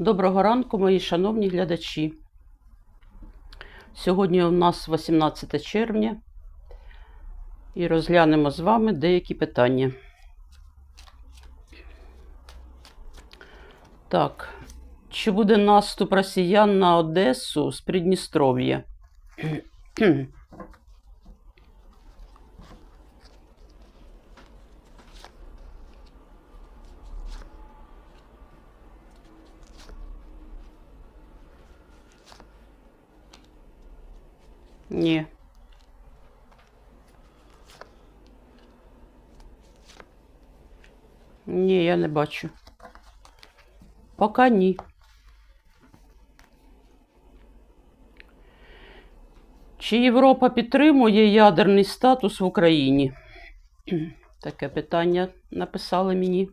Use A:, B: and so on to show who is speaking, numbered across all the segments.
A: Доброго ранку, мої шановні глядачі. Сьогодні у нас 18 червня і розглянемо з вами деякі питання. Так, чи буде наступ росіян на Одесу з Придністров'я? Ні. Ні, я не бачу. Поки ні. Чи Європа підтримує ядерний статус в Україні? Таке питання написали мені.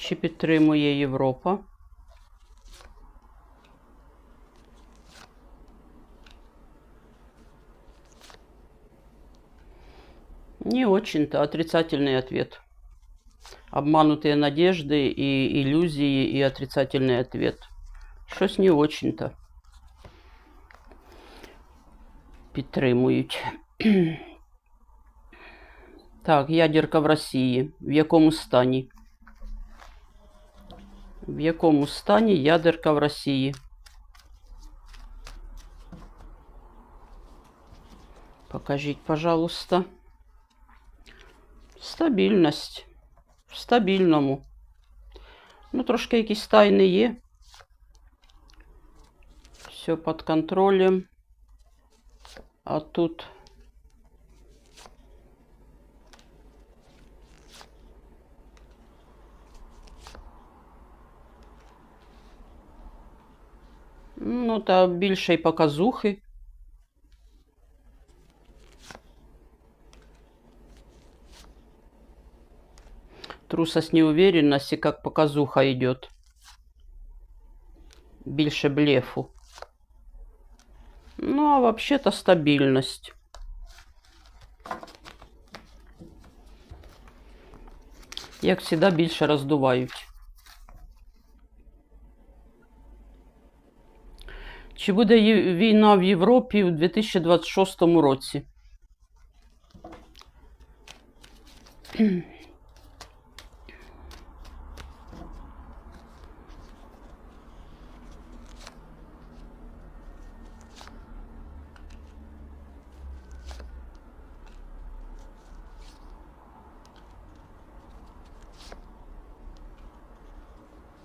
A: Чи підтримує Європа? Не очень-то отрицательный ответ. Обманутые надежды и иллюзии и отрицательный ответ. Щось не очень-то. Підтримують. Так, ядерка в Росії. В якому стані? В якому стані ядерка в Росії? Покажіть, пожалуйста. Стабільність. В стабільному. Ну, трошки якісь тайни є. Все під контролем. А тут. Ну, та більше й показухи. Трусость неуверенности, как показуха идет. Більше блефу. Ну, а вообще-то стабильность. Як завжди, більше роздувають. Чи буде є- війна в Європі у 2026 році?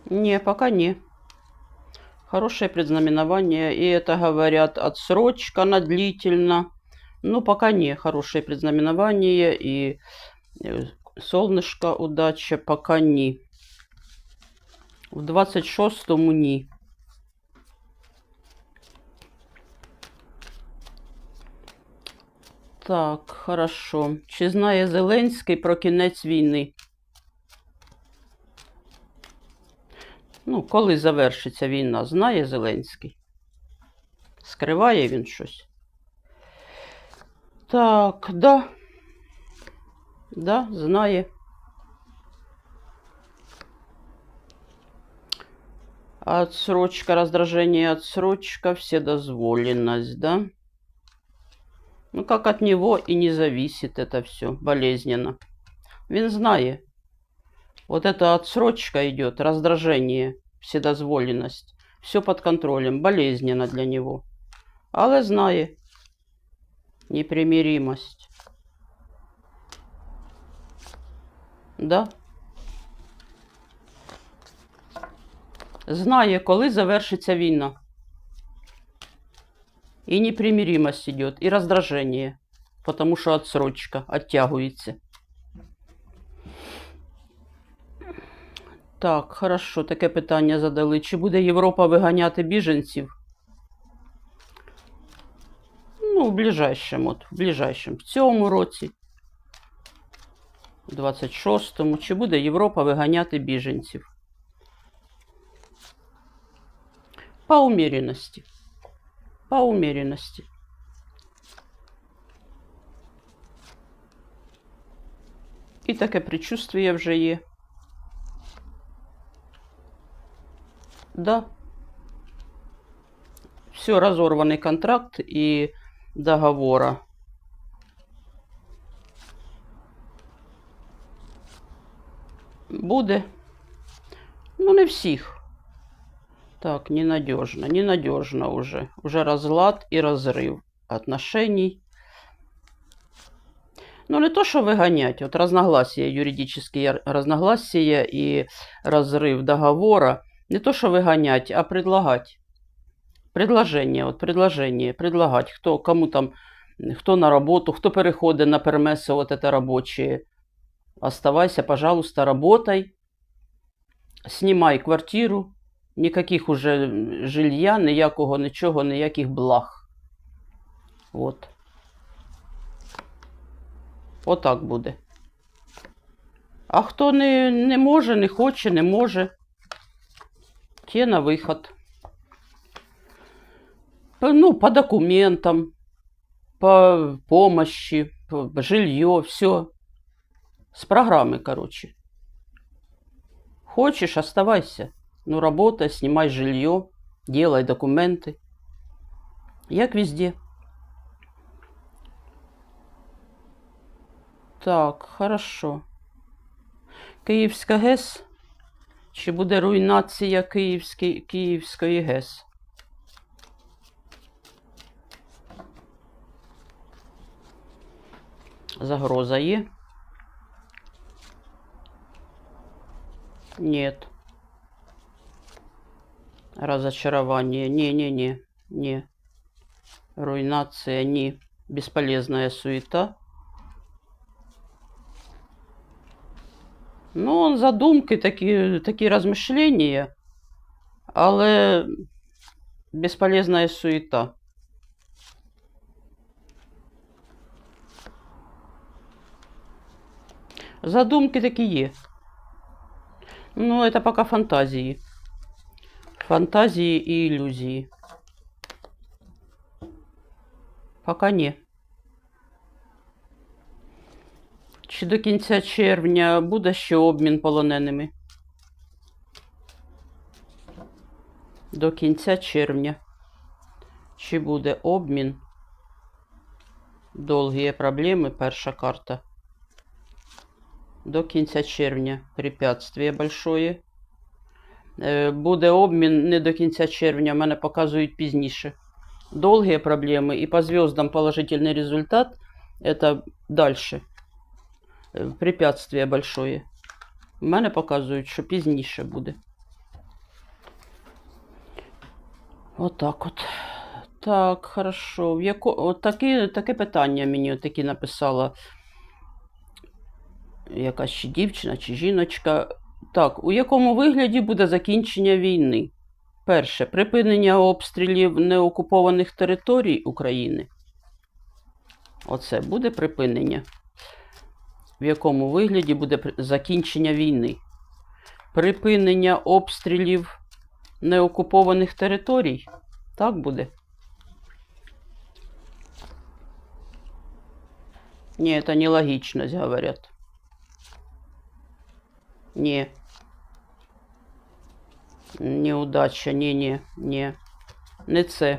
A: Не, пока не. Хорошее предзнаменование. И это говорят отсрочка на длительно. Ну, пока не. Хорошее предзнаменование. И э, солнышко, удача, пока не. В 26-му ні. Так, хорошо. Чи знає Зеленський про кінець війни? Ну, коли завершиться війна, знає Зеленський? Скриває він щось? Так, да. Да, знає. Отсрочка, раздражение, отсрочка, вседозволенность, да? Ну, как от него и не зависит это все болезненно. Він знає. Вот эта отсрочка идет, раздражение, вседозволенность. Все под контролем, болезненно для него. Але знає непримиримость. Да? Знає, коли завершиться війна. І непримиримость идет, і раздражение, потому що отсрочка оттягується. Так, хорошо, таке питання задали. Чи буде Європа виганяти біженців? Ну, в ближайшем, от, в ближайшем, в цьому році, в 26-му. Чи буде Європа виганяти біженців? По умеренности. По умеренности. І таке предчувствие вже є. Да. Все, разорванный контракт и договора. Буде. Ну, не всіх. Так, ненадежно, ненадежно уже. Уже разлад и разрыв отношений. Ну, не то, что выгонять. Вот разногласия, юридические разногласия и разрыв договора. Не то, что выгонять, а предлагать. Предложение, вот предложение, предлагать. Кто, кому там, кто на работу, кто переходит на пермеси, вот это рабочие. Оставайся, пожалуйста, работай. Снимай квартиру. Никаких уже жилья, ніякого, нічого, ніяких благ. От. Отак буде. А хто не, не може, не хоче, не може, те на виход. По- Ну, по документам, по помощи, по жилье, все. С программы, короче. Хочешь, оставайся. Ну, работай, снимай жилье, делай документы. Як везде. Так, хорошо. Київська ГЕС. Чи буде руйнація Київської, Київської ГЕС? Загроза є? Нет. Разочарование. Не-не-не. Не. Руйнация. Не. Бесполезная суета. Ну, он задумки, такі, такі розмишлення, але бесполезная суета. Задумки такі є. Ну, это пока фантазии. Фантазии и иллюзии. Пока не. Чи до кінця червня буде ще обмін полоненими? До кінця червня. Чи буде обмін? Довгі проблеми, перша карта. До кінця червня препятствие большое. Е, Буде обмін не до кінця червня, мене показують пізніше. Довгі проблеми і по звездам положительний результат. Это дальше. Препятствие большое. У мене показують, що пізніше буде. Отак от. Так, хорошо. В яко... от таке, таке питання мені от такі написала якась чи дівчина, чи жіночка. Так, у якому вигляді буде закінчення війни? Перше. Припинення обстрілів неокупованих територій України. Оце буде припинення. В якому вигляді буде закінчення війни? Припинення обстрілів неокупованих територій. Так буде. Ні, це нелогічність, говорять. Ні. Неудача, ні, ні, ні. Не це.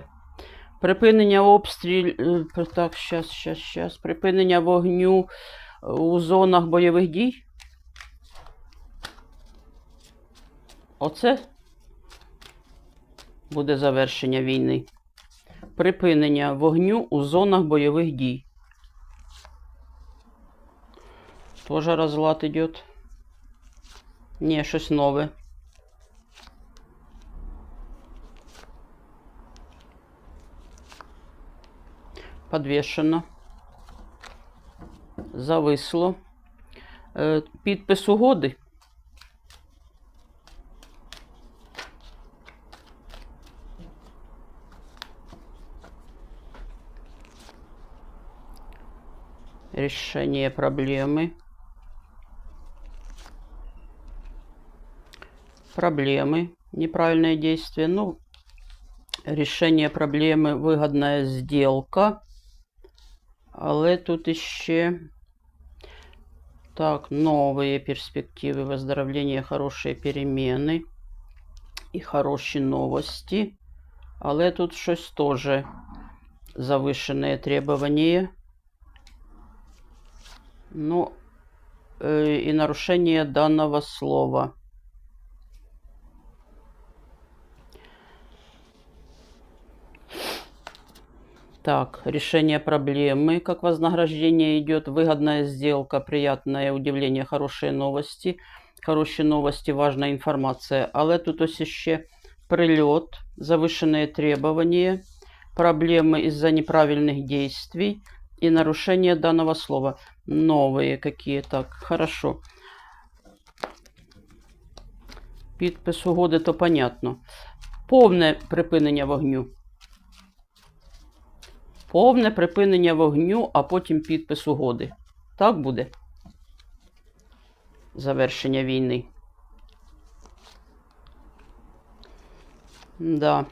A: Припинення обстріл. е, Так, щас, щас, щас. Припинення вогню у зонах бойових дій. Оце буде завершення війни. Припинення вогню у зонах бойових дій. Тоже розлад идет. Ні, щось нове. Подвішено. Зависло. Е, Підпис угоди. Решение проблемы. Проблемы. Неправильное действие. Ну, решение проблеми, вигідна сделка. Але тут іще Так, новые перспективы выздоровления, хорошие перемены і хороші новості. Але тут щось теж завышенные требования. Ну, э, и нарушение данного слова. Так, решение проблемы, как вознаграждение идет, выгодная сделка, приятное удивление, хорошие новости. Хороші новості, важна інформація. Але тут ось ще прильот, завышенные требования, проблемы из-за неправильных действий и нарушение данного слова. Новые какие. Так, хорошо. Підпис угоди, то понятно. Повне припинення вогню. Повне припинення вогню, а потім підпис угоди. Так буде? Завершення війни. Да.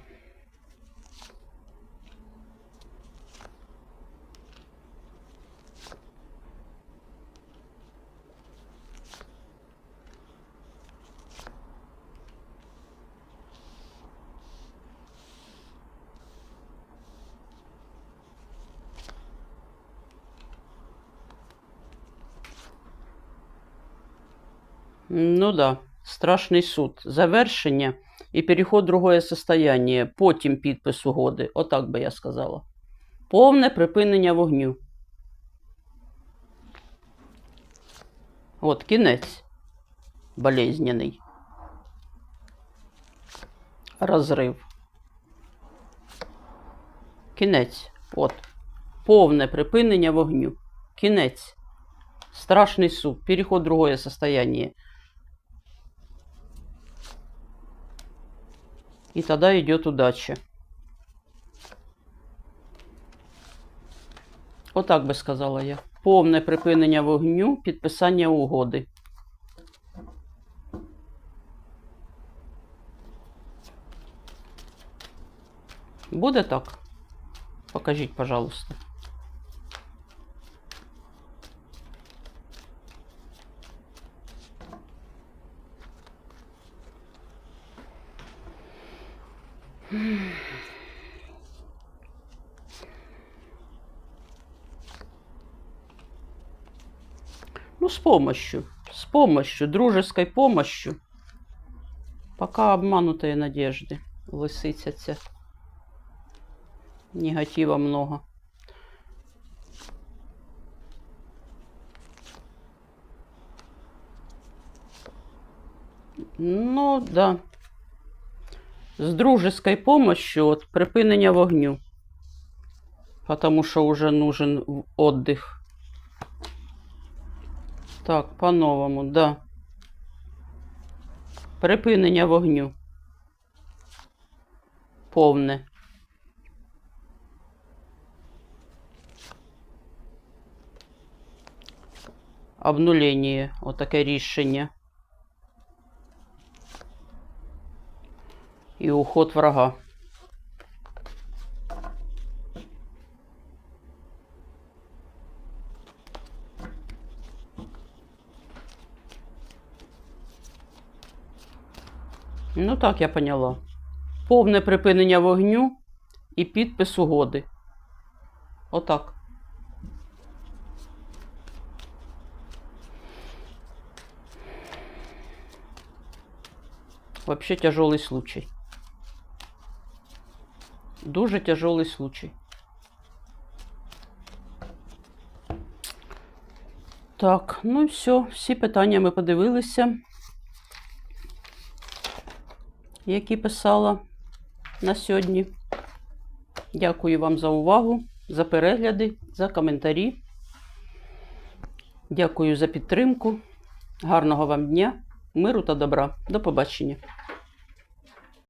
A: Ну да, страшний суд. Завершення і переход в другое состояние, потім підпис угоди. Отак би я сказала. Повне припинення вогню. От кінець. Болезненний. Розрив. Кінець. От. Повне припинення вогню. Кінець. Страшний суд. Переход в другое состояние. И тогда идет удача. Отак би сказала я. Повне припинення вогню, підписання угоди. Буде так? Покажіть, пожалуйста. помощью. С помощью, дружеской помощью. Пока обманутые надежды лисицяться. Негатива много. Ну, да. З дружеской помощью от припинення вогню. Потому що уже нужен в- отдых. Так, по-новому, да. Припинення вогню. Повне. Обнулення. Отаке рішення. І уход врага. Ну так, я поняла. Повне припинення вогню і підпис угоди. Отак. Вообще тяжелый случай. Дуже тяжелый случай. Так, ну і все. Всі питання ми подивилися, які писала на сьогодні. Дякую вам за увагу, за перегляди, за коментарі. Дякую за підтримку. Гарного вам дня, миру та добра. До побачення.